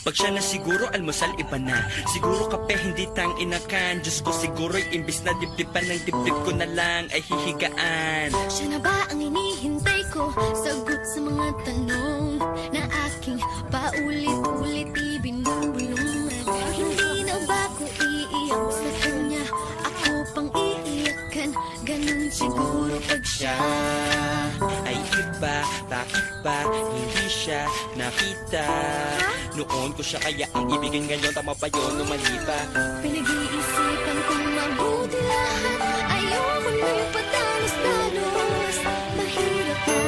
Pag siya na siguro almusal iba na. Siguro kape hindi tang inakan. Diyos ko siguro imbis na dibdiban ng dibdib ko na lang ay hihigaan. Siya na ba ang inihintay ko? Sagot sa mga tanong na aking paulit-ulit ibinubulong Hindi na ba ko iiyak sa kanya? Ako pang iiyakan. Ganun siguro pag siya Ay iba, bakit ba hindi siya nakita Noon ko siya kaya ang ibigin ngayon. Tama ba yun? O mali ba? Pinag-iisipan kong mabuti lahat. Ayoko nang patalos-talos Mahirap na.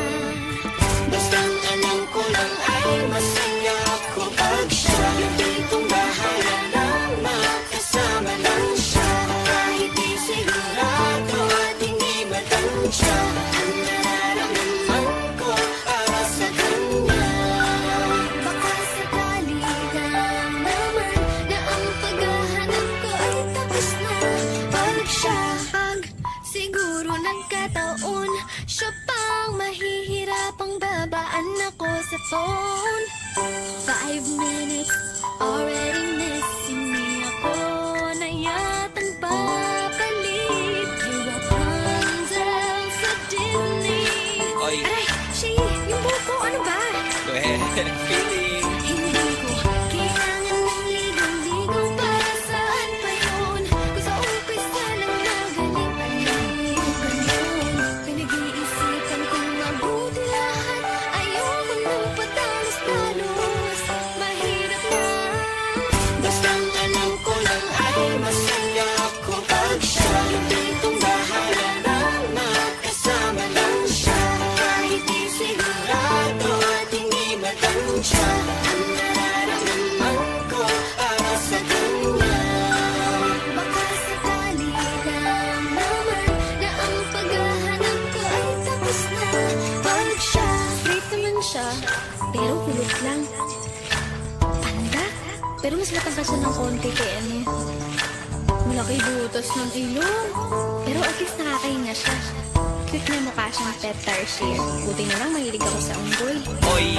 Bastang alam ko lang ay masaya ako pag siya. Hindi kong bahala lang makasama lang siya. Kahit di sigurado at hindi matansya siguro nagkataon Siya pang mahihirapang babaan ako sa phone. Five minutes already Pero mas matangkad siya ng konti kay ano Malaki butas ng ilong Pero at least nakakahinga siya. Cute na mukha siyang pet tarsier. Buti na lang mahilig ako sa unggoy. Oy,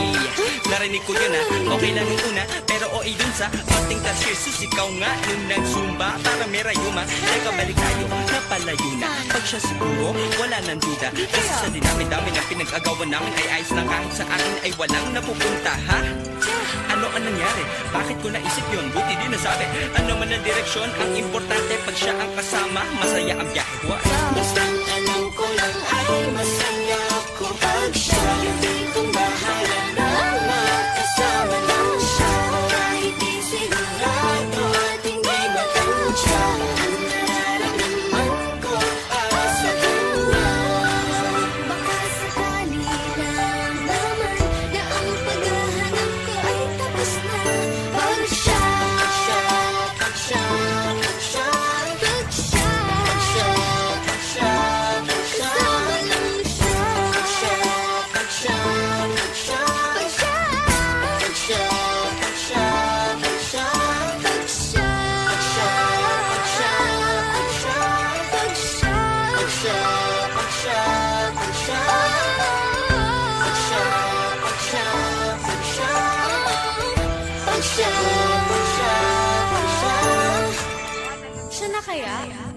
narinig ko yun ah. Okay lang yung una, pero o dun sa Pating tasir, sisikaw nga Nung nagsumba, para may rayuma Teka balik tayo, napalayo na. Pag siya siguro, wala nang duda. Kasi sa dinami-dami na pinag-agawan namin Ay ayos lang. Kahit sa akin ay walang napupunta ha? Ano nangyari? Bakit ko naisip yun? Buti din nasabi Ano man ang direksyon, ang importante Pag siya ang kasama, masaya ang biyahe What? Siya na kaya?